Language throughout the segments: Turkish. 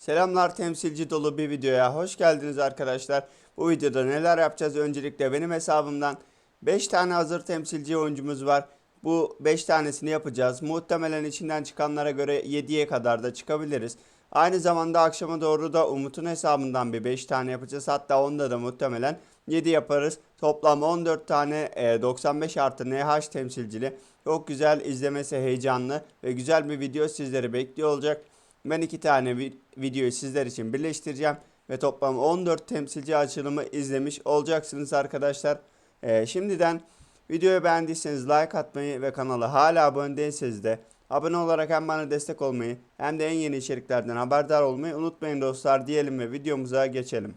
Selamlar temsilci dolu bir videoya hoş geldiniz arkadaşlar. Bu videoda neler yapacağız? Öncelikle benim hesabımdan 5 tane hazır temsilci oyuncumuz var. Bu 5 tanesini yapacağız. Muhtemelen içinden çıkanlara göre 7'ye kadar da çıkabiliriz. Aynı zamanda akşama doğru da Umut'un hesabından bir 5 tane yapacağız. Hatta onda da muhtemelen 7 yaparız. Toplam 14 tane e, 95 artı NH temsilcili. Çok güzel izlemesi heyecanlı ve güzel bir video sizleri bekliyor olacak. Ben iki tane vi- videoyu sizler için birleştireceğim ve toplam 14 temsilci açılımı izlemiş olacaksınız arkadaşlar. Ee, şimdiden videoyu beğendiyseniz like atmayı ve kanala hala abone değilseniz de abone olarak hem bana destek olmayı hem de en yeni içeriklerden haberdar olmayı unutmayın dostlar diyelim ve videomuza geçelim.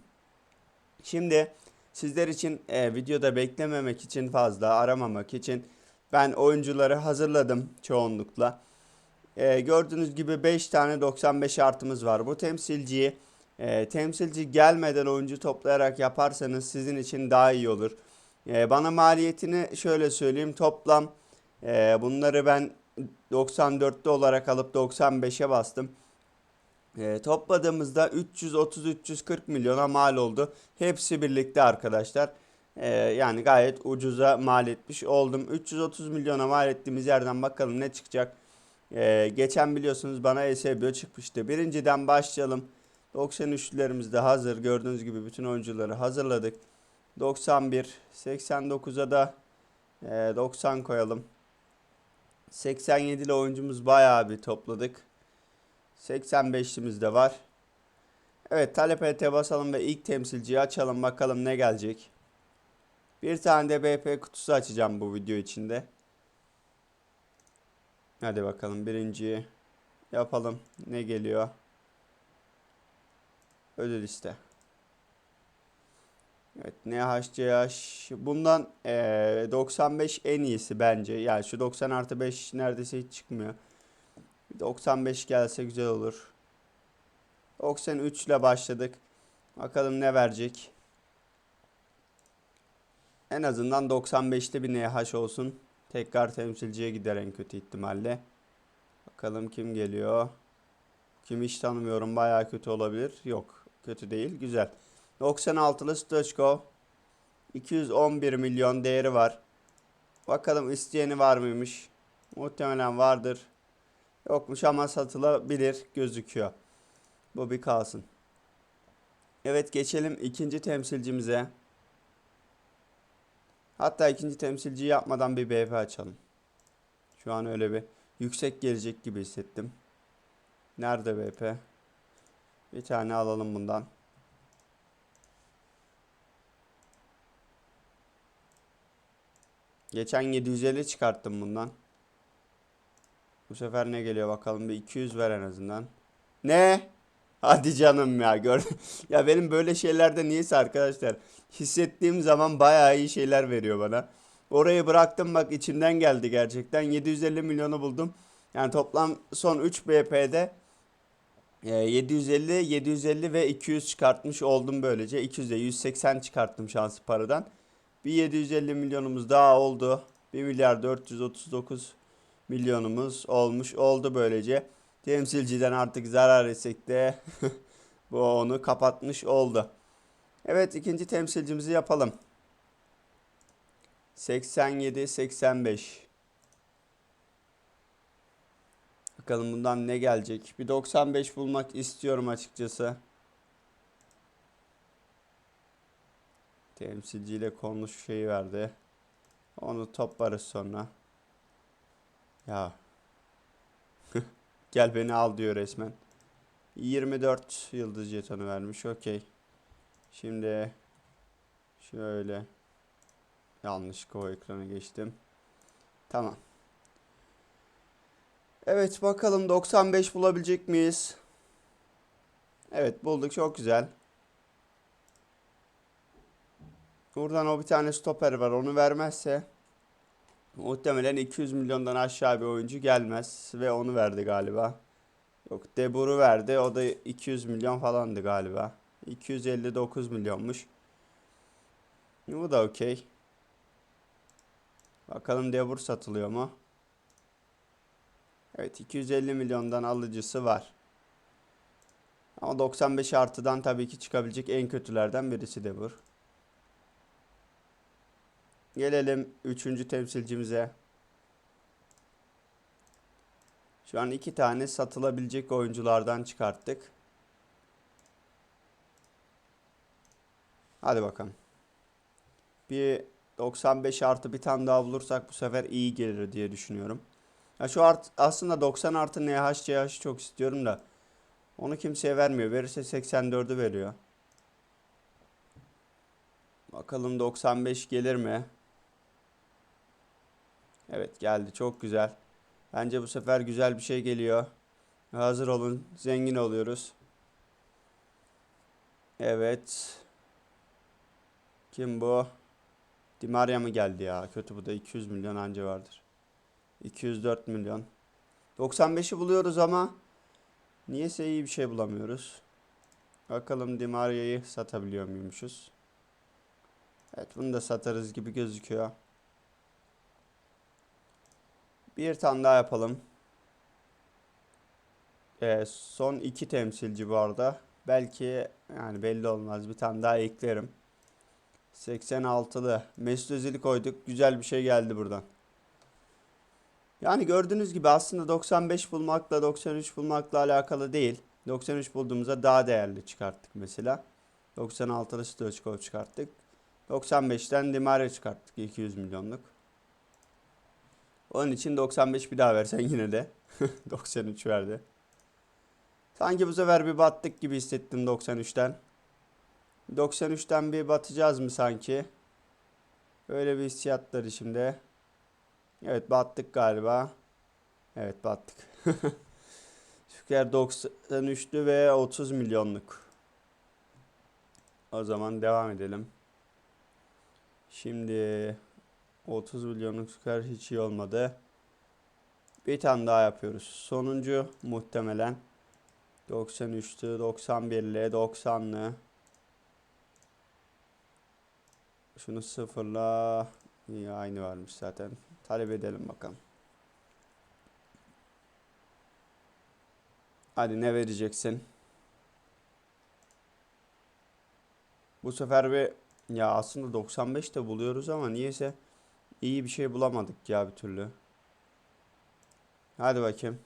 Şimdi sizler için e, videoda beklememek için fazla aramamak için ben oyuncuları hazırladım çoğunlukla. Ee, gördüğünüz gibi 5 tane 95 artımız var. Bu temsilciyi e, temsilci gelmeden oyuncu toplayarak yaparsanız sizin için daha iyi olur. Ee, bana maliyetini şöyle söyleyeyim. Toplam e, bunları ben 94'lü olarak alıp 95'e bastım. E, topladığımızda 330-340 milyona mal oldu. Hepsi birlikte arkadaşlar. E, yani gayet ucuza mal etmiş oldum. 330 milyona mal ettiğimiz yerden bakalım ne çıkacak. Ee, geçen biliyorsunuz bana ESBO çıkmıştı. Birinciden başlayalım. 93'lülerimiz de hazır. Gördüğünüz gibi bütün oyuncuları hazırladık. 91, 89'a da e, 90 koyalım. 87'li oyuncumuz bayağı bir topladık. 85'limiz de var. Evet talep et basalım ve ilk temsilciyi açalım bakalım ne gelecek. Bir tane de BP kutusu açacağım bu video içinde. Hadi bakalım birinciyi yapalım. Ne geliyor? Ödül liste. Evet NHCH bundan eee 95 en iyisi bence. Yani şu 90 artı 5 neredeyse hiç çıkmıyor. Bir 95 gelse güzel olur. 93 ile başladık. Bakalım ne verecek. En azından 95'te bir NH olsun. Tekrar temsilciye gider en kötü ihtimalle. Bakalım kim geliyor. Kim hiç tanımıyorum. Bayağı kötü olabilir. Yok. Kötü değil. Güzel. 96'lı Stoichkov. 211 milyon değeri var. Bakalım isteyeni var mıymış? Muhtemelen vardır. Yokmuş ama satılabilir gözüküyor. Bu bir kalsın. Evet geçelim ikinci temsilcimize. Hatta ikinci temsilciyi yapmadan bir BP açalım. Şu an öyle bir yüksek gelecek gibi hissettim. Nerede BP? Bir tane alalım bundan. Geçen 750 çıkarttım bundan. Bu sefer ne geliyor bakalım bir 200 ver en azından. Ne? Hadi canım ya gör. ya benim böyle şeylerde niyeyse arkadaşlar hissettiğim zaman bayağı iyi şeyler veriyor bana. Orayı bıraktım bak içimden geldi gerçekten. 750 milyonu buldum. Yani toplam son 3 BP'de e, 750, 750 ve 200 çıkartmış oldum böylece. 200'e 180 çıkarttım şanslı paradan. Bir 750 milyonumuz daha oldu. 1 milyar 439 milyonumuz olmuş oldu böylece. Temsilciden artık zarar etsek de bu onu kapatmış oldu. Evet ikinci temsilcimizi yapalım. 87 85. Bakalım bundan ne gelecek? Bir 95 bulmak istiyorum açıkçası. Temsilciyle konuş şeyi verdi. Onu toplarız sonra. Ya. Gel beni al diyor resmen. 24 yıldız jetonu vermiş. Okey. Şimdi şöyle yanlış o ekranı geçtim. Tamam. Evet bakalım 95 bulabilecek miyiz? Evet bulduk çok güzel. Buradan o bir tane stoper var onu vermezse muhtemelen 200 milyondan aşağı bir oyuncu gelmez ve onu verdi galiba. Yok De Boer'u verdi o da 200 milyon falandı galiba. 259 milyonmuş. Bu da okey. Bakalım De Boer satılıyor mu? Evet 250 milyondan alıcısı var. Ama 95 artıdan tabii ki çıkabilecek en kötülerden birisi de bu. Gelelim 3. temsilcimize. Şu an iki tane satılabilecek oyunculardan çıkarttık. Hadi bakalım. Bir 95 artı bir tane daha bulursak bu sefer iyi gelir diye düşünüyorum. Ya şu art, aslında 90 artı NH, çok istiyorum da onu kimseye vermiyor. Verirse 84'ü veriyor. Bakalım 95 gelir mi? Evet geldi. Çok güzel. Bence bu sefer güzel bir şey geliyor. Hazır olun. Zengin oluyoruz. Evet. Kim bu? Di Maria mı geldi ya? Kötü bu da 200 milyon anca vardır. 204 milyon. 95'i buluyoruz ama niyeyse iyi bir şey bulamıyoruz. Bakalım Di Maria'yı satabiliyor muymuşuz? Evet bunu da satarız gibi gözüküyor. Bir tane daha yapalım. Ee, son iki temsilci bu arada. Belki yani belli olmaz bir tane daha eklerim. 86'lı Mesut Özil'i koyduk. Güzel bir şey geldi buradan. Yani gördüğünüz gibi aslında 95 bulmakla 93 bulmakla alakalı değil. 93 bulduğumuzda daha değerli çıkarttık mesela. 96'lı Stoichkov çıkarttık. 95'ten Di Maria çıkarttık 200 milyonluk. Onun için 95 bir daha versen yine de 93 verdi. Sanki bu sefer bir battık gibi hissettim 93'ten. 93'ten bir batacağız mı sanki? Böyle bir hissiyatları şimdi. Evet battık galiba. Evet battık. Şüker 93'lü ve 30 milyonluk. O zaman devam edelim. Şimdi 30 milyonluk Şüker hiç iyi olmadı. Bir tane daha yapıyoruz. Sonuncu muhtemelen 93'lü, 91'li, 90'lı. Şunu sıfırla. İyi aynı varmış zaten. Talep edelim bakalım. Hadi ne vereceksin? Bu sefer bir ya aslında 95 de buluyoruz ama niyeyse iyi bir şey bulamadık ya bir türlü. Hadi bakayım.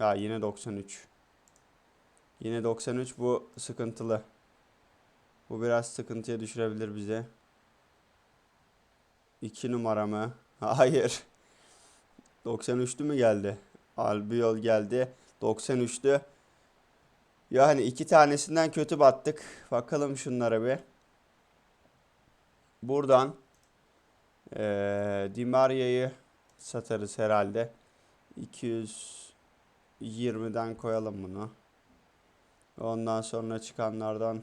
Ya yine 93. Yine 93 bu sıkıntılı. Bu biraz sıkıntıya düşürebilir bize. 2 numara mı? Hayır. 93'lü mü geldi? Albiol geldi. 93'lü. Yani iki tanesinden kötü battık. Bakalım şunlara bir. Buradan eee Di Maria'yı satarız herhalde. 220'den koyalım bunu. Ondan sonra çıkanlardan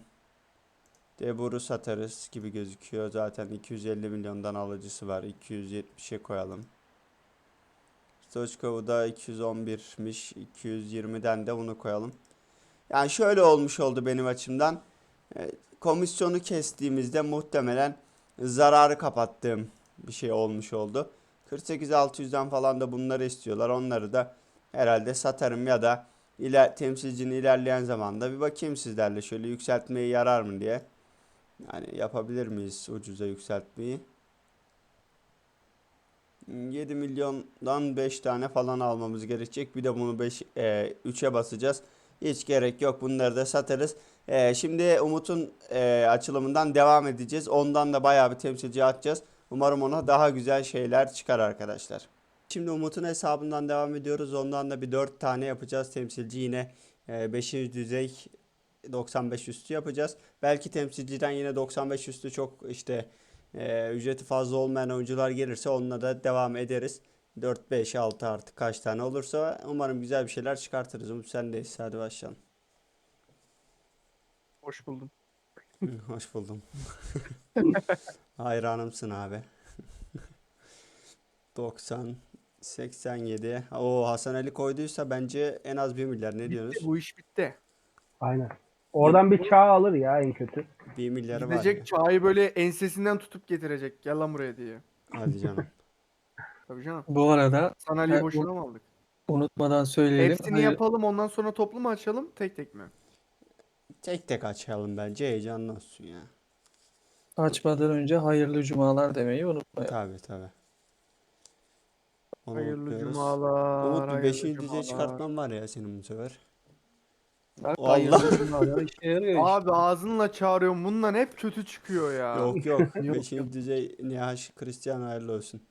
De Boer'u satarız gibi gözüküyor. Zaten 250 milyondan alıcısı var. 270'e koyalım. Stoichkov'u da 211'miş. 220'den de bunu koyalım. Yani şöyle olmuş oldu benim açımdan. E, Komisyonu kestiğimizde muhtemelen zararı kapattığım bir şey olmuş oldu. 48-600'den falan da bunları istiyorlar. Onları da herhalde satarım ya da iler, temsilcinin ilerleyen zamanda bir bakayım sizlerle şöyle yükseltmeye yarar mı diye. Yani yapabilir miyiz ucuza yükseltmeyi? 7 milyondan 5 tane falan almamız gerekecek. Bir de bunu 5 e, 3'e basacağız. Hiç gerek yok. Bunları da satarız. E, şimdi Umut'un e, açılımından devam edeceğiz. Ondan da bayağı bir temsilci atacağız. Umarım ona daha güzel şeyler çıkar arkadaşlar. Şimdi Umut'un hesabından devam ediyoruz. Ondan da bir 4 tane yapacağız. Temsilci yine 5. düzey 95 üstü yapacağız. Belki temsilciden yine 95 üstü çok işte e, ücreti fazla olmayan oyuncular gelirse onunla da devam ederiz. 4, 5, 6 artık kaç tane olursa umarım güzel bir şeyler çıkartırız. Umut sendeyiz. Hadi başlayalım. Hoş buldum. Hoş buldum. Hayranımsın abi. 90, 87. O Hasan Ali koyduysa bence en az 1 milyar. Ne Bitti, diyorsunuz? bu iş bitti. Aynen. Oradan bir çağ alır ya en kötü. 1 milyarı var. ya. Gidecek çağı böyle ensesinden tutup getirecek. Gel lan buraya diye. Hadi canım. Tabii canım. Bu arada Sanalyayı Evet, boşuna mı aldık? Unutmadan söyleyelim. Hepsini Hayır- yapalım ondan sonra toplu mu açalım tek tek mi? Tek tek açalım bence heyecanlı olsun ya. açmadan önce hayırlı cumalar demeyi unutmayalım. Tabi tabi. Onu Hayırlı unutmuyoruz. cumalar. Umut bir hayırlı 5. düzey cumalar. çıkartman var ya senin bu sefer. Bak Allah. hayırlı cumalar işe yarıyor işte. Abi ağzınla çağırıyorum bundan hep kötü çıkıyor ya. Yok yok. 5. düzey NH Cristiano hayırlı olsun.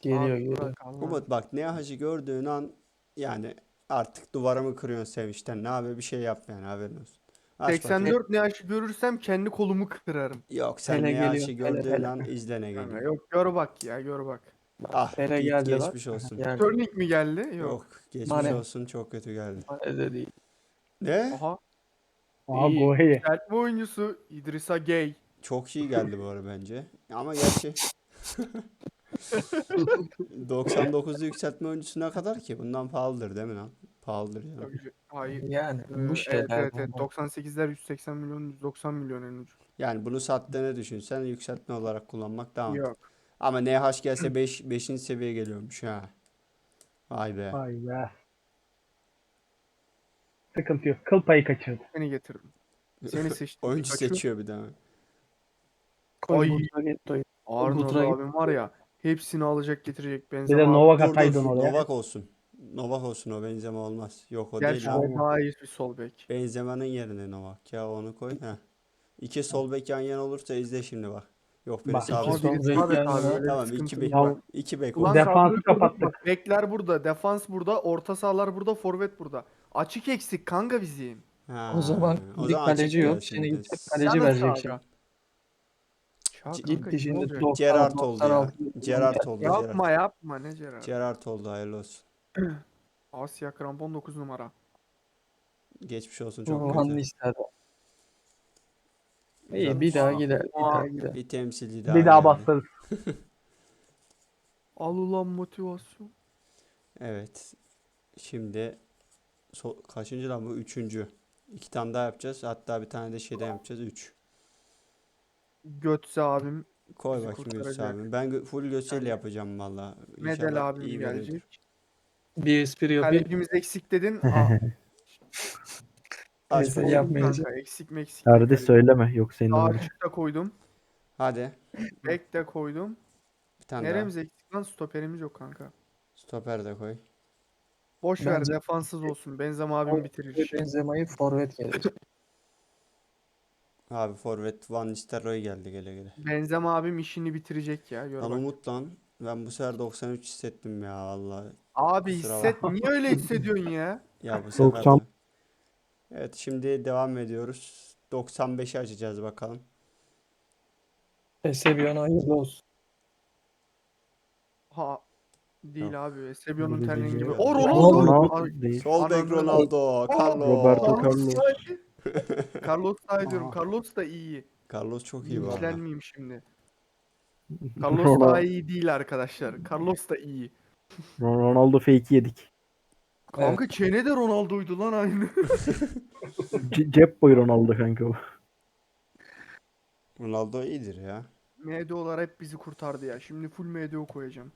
Geliyor Abi geliyor. bırak Allah. Umut bak NH'ı gördüğün an yani artık duvarımı kırıyorsun sevinçten. Ne abi bir şey yap yani haberin olsun. Aç bakayım. 84 ne yaşı görürsem kendi kolumu kırarım. Yok sen Hele NH'ı geliyor, hele, gördüğün hele. an izlene Kanka, geliyor. yok gör bak ya gör bak. Ah Pere ge- geldi bak. geçmiş olsun. Geldi. Turning mi geldi? Yok. Yok geçmiş Mane. olsun çok kötü geldi. Öyle de değil. Ne? Aha. Aa İyi. Gohe. Yükseltme oyuncusu İdrisa Gay. Çok iyi geldi bu arada bence. Ama gerçi 99'u yükseltme oyuncusu ne kadar ki? Bundan pahalıdır değil mi lan? Pahalıdır. Tabii, Hayır. Yani Ee, bu evet, şeyler evet, evet. bunlar. 98'ler 180 milyon 190 milyon en ucuz. Yani bunu sattığını düşünsen yükseltme olarak kullanmak daha mantıklı. Yok. Ama NH gelse 5 5. seviyeye geliyormuş ha. Vay be. Vay be. Sıkıntı yok. Kıl payı kaçırdı. Seni getirdim. Seni seçtim. Oyuncu Pikachu. seçiyor bir daha. Koy Ay. Arnold Ultra- abim var ya hepsini alacak getirecek Bir Benzema. de abi. Novak Dur, dur, ataydın oraya. Novak olsun. Novak olsun o Benzema olmaz. Yok o Gerçi değil abi. o daha iyi bir sol bek. Benzema'nın yerine Novak ya onu koy. Heh. İki sol bek yan yana olursa izle şimdi bak. Yok biri Bak, sağ iki bek. sol bek yan yana. öyle Tamam iki bek. var. iki bek Ulan. Defansı kadroyu kurduk kapattık. bak, Bekler burada, defans burada, orta sahalar burada, forvet burada. Açık eksik kanka bizim. Ha, O zaman bir kaleci açık yok. Şimdi gidecek kaleci Sana verecek sağ şimdi. Ya Gitti kanka, şimdi olacak? 90, Gerrard oldu ya. 96. Gerrard oldu. Gerrard. Yapma yapma ne Gerard. Gerrard oldu hayırlı olsun. Asya krampon 9 numara. Geçmiş olsun çok Orhan kötü. Güzel İyi bir daha gider. Bir daha gider. Bir temsilci daha Bir daha geldi. bastırırız. Al ulan motivasyon. Evet. Şimdi so- kaçıncı lan bu? Üçüncü. İki tane daha yapacağız. Hatta bir tane de şeyden yapacağız. Üç. Götze abim. Koy Bizi bakayım Göğsü kurtaracak. abi. Ben gö- full Göğsü'yle Yani- yapacağım valla. Medel İnşallah abim iyi verir. gelecek. Bir espri yapayım. Kalecimiz eksik dedin. Aa, Aç Neyse, yapmayacağım. kanka, eksik meksik. Nerede söyleme yok senin Sağ numaran. açık da koydum. Hadi. Bek de koydum. Bir tane Neremiz daha. eksik lan stoperimiz yok kanka. Stoper de koy. Boş ver Bence- defanssız olsun. Benzema abim bitirir. Benzema'yı forvet gelecek. Abi forvet Van Nistelrooy geldi gele gele. Benzema abim işini bitirecek ya. Lan bak. Umut lan. Ben bu sefer 93 hissettim ya vallahi. Abi Kusura hisset. Niye öyle hissediyorsun ya? Ya bu sefer 90. de- Evet şimdi devam ediyoruz. 95'i açacağız bakalım. Esebiyon hayırlı olsun. Ha değil Yok. abi. Terliğin değil gibi. ya. O Ronaldo Ronaldo. değil. Sol bek Ananı- Ronaldo, Carlos. Roberto Carlos Carlos. Da diyorum. Aa. Carlos da iyi. Carlos çok iyi bu arada. İlgilenmeyeyim şimdi. Carlos Ronaldo, daha iyi değil arkadaşlar. Carlos da iyi. Ronaldo fake yedik. Kanka çene de Ronaldo'ydu lan aynı. C- cep boyu Ronaldo kanka bu. Ronaldo iyidir ya. MDO'lar hep bizi kurtardı ya. Şimdi full MDO koyacağım.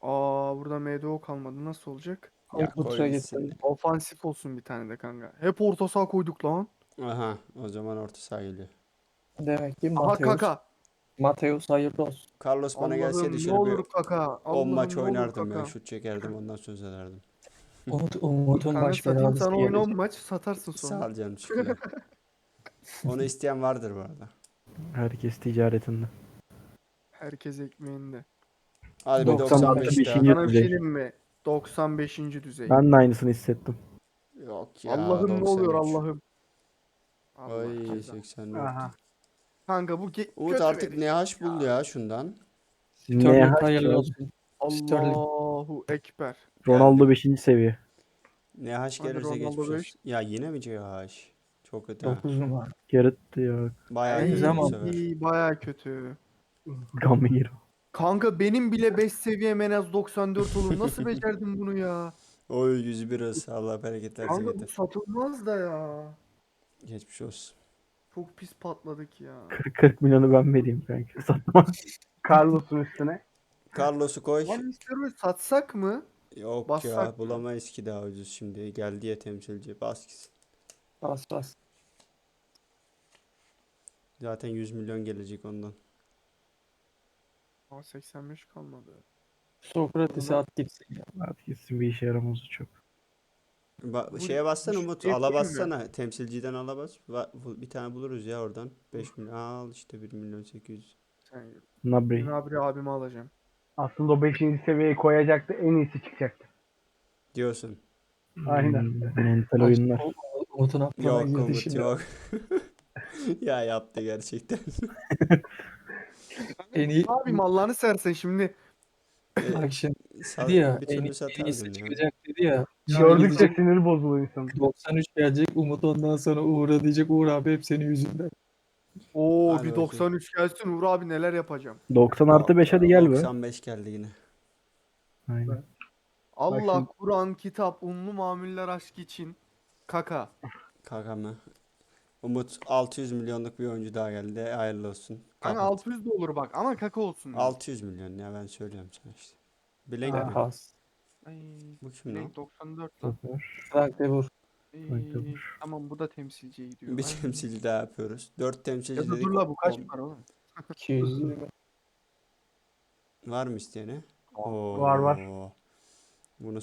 Aa burada MDO kalmadı. Nasıl olacak? Ya koy gitsin. Ofansif olsun bir tane de kanka. Hep orta saha koyduk lan. Aha o zaman orta saha geliyor. Demek ki Aha Mateus, kaka. Mateus hayırlı olsun. Carlos bana Allah'ım gelseydi ne şöyle olur bir kaka. 10 Allah'ım maç ne olur oynardım ya. kaka. Şut çekerdim ondan söz ederdim. Umut, Umut'un Kanka baş satayım belası sana oyun gelecek. 10 maç satarsın sonra. Sağ ol canım şükürler. Onu isteyen vardır bu arada. Herkes ticaretinde. Herkes ekmeğinde. Hadi bir 95 95 daha. beşinci- Sana bir şey düzey. diyeyim mi? 95. düzey. Ben de aynısını hissettim. Yok ya. Allah'ım ne oluyor 93. Allah'ım. Allah Ay ceza. 84. Aha. Kanka bu ge- Umut kötü artık verir. NH buldu ya şundan. Ne Sterling hayırlı olsun. Sterling. Allahu Ekber. Ronaldo 5. seviye. NH Hadi gelirse Ronaldo geçmiş beş. Ya yine mi CH? Çok kötü ha. 9 numara. Garrett ya. Bayağı iyi bu zaman- sefer. İyi baya kötü. Gamiro. Kanka benim bile 5 seviyem en az 94 olur. Nasıl becerdin bunu ya? Oy 101 hız. Allah bereket versin Kanka bu satılmaz da ya. Geçmiş olsun. Çok pis patladık ya. 40, 40 milyonu ben vereyim kanka. Satma. Carlos'un üstüne. Carlos'u koy. Lan satsak mı? Yok Bassak ya mı? bulamayız ki daha ucuz şimdi. Geldi ya temsilci. Bas gitsin. Bas bas. Zaten 100 milyon gelecek ondan. Aa 85 kalmadı. Sokrates'i Ama- at gitsin ya. Hadi gitsin bir işe yaramaz o çok. Ba- şeye bassana Umut. şey Ala bassana. Temsilciden ala bas. Va- Bir tane buluruz ya oradan. 5 milyon. Al işte 1 milyon 800. Sen Nabri. Nabri abimi alacağım. Aslında o 5. seviyeyi koyacaktı. En iyisi çıkacaktı. Diyorsun. Aynen. Hmm, Mental oyunlar. Umut'un aklına Yok girdi Umut şimdi. yok. ya yaptı gerçekten. En iyi Abim Allah'ını sersen şimdi bak şimdi Sa- dedi ya en, iyisi ya. çıkacak dedi ya. Gördükçe sinir bozuluyor insan. 93 gelecek Umut ondan sonra Uğur'a diyecek Uğur abi hep senin yüzünden. Oo Hadi bir bakayım. 93 gelsin Uğur abi neler yapacağım. 90 artı 5 hadi gel be. 95 geldi yine. Aynen. Allah şimdi- Kur'an kitap unlu mamuller aşk için kaka. Kaka mı? Umut 600 milyonluk bir oyuncu daha geldi. Hayırlı olsun. Kanka Kapat. 600 de olur bak ama kaka olsun. ya. 600 milyon ya ben söylüyorum sana işte. Blank mi? Has. Ay, Bu kim lan? renk 94 lan. Sıfır. Bırak de vur. Ay, Sıfır. tamam bu da temsilciye gidiyor. Bir Ay. temsilci daha yapıyoruz. 4 temsilci Ya da dedik. dur la bu kaç On- para oğlum? 220. Var mı isteyene? Var, var. Oo. Bunu